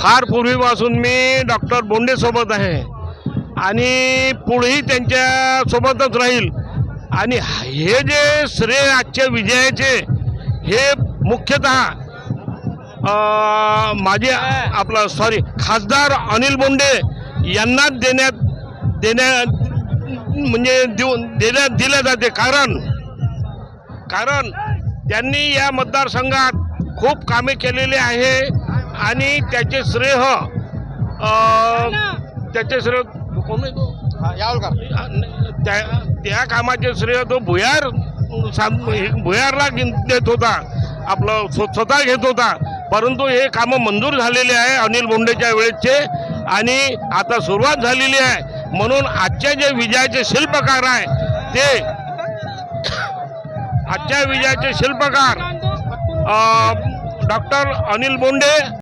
फार पूर्वीपासून मी डॉक्टर बोंडेसोबत आहे. आणि पुढेही त्यांच्यासोबतच राहील. आणि हे जे श्रेय आजच्या विजयाचे हे मुख्यतः माझे आपलं सॉरी खासदार अनिल बोंडे यांनाच देण्यात देण्या म्हणजे देऊन देण्यात दिले जाते. कारण कारण त्यांनी या मतदारसंघात खूप कामे केलेले आहे. आणि त्याचे श्रेय अं, त्याचे श्रेय? त्या त्या कामाचे श्रेय तो भुयार साम- हे भुयारला देत होता. आपलं स्व- स्वतः घेत होता. परंतु हे कामं मंजूर झालेले आहे अनिल बोंडेच्या वेळेचे आणि आता सुरुवात झालेली आहे. म्हणून आजच्या जे विजयाचे शिल्पकार आहे ते आजच्या विजयाचे शिल्पकार डॉक्टर अनिल बोंडे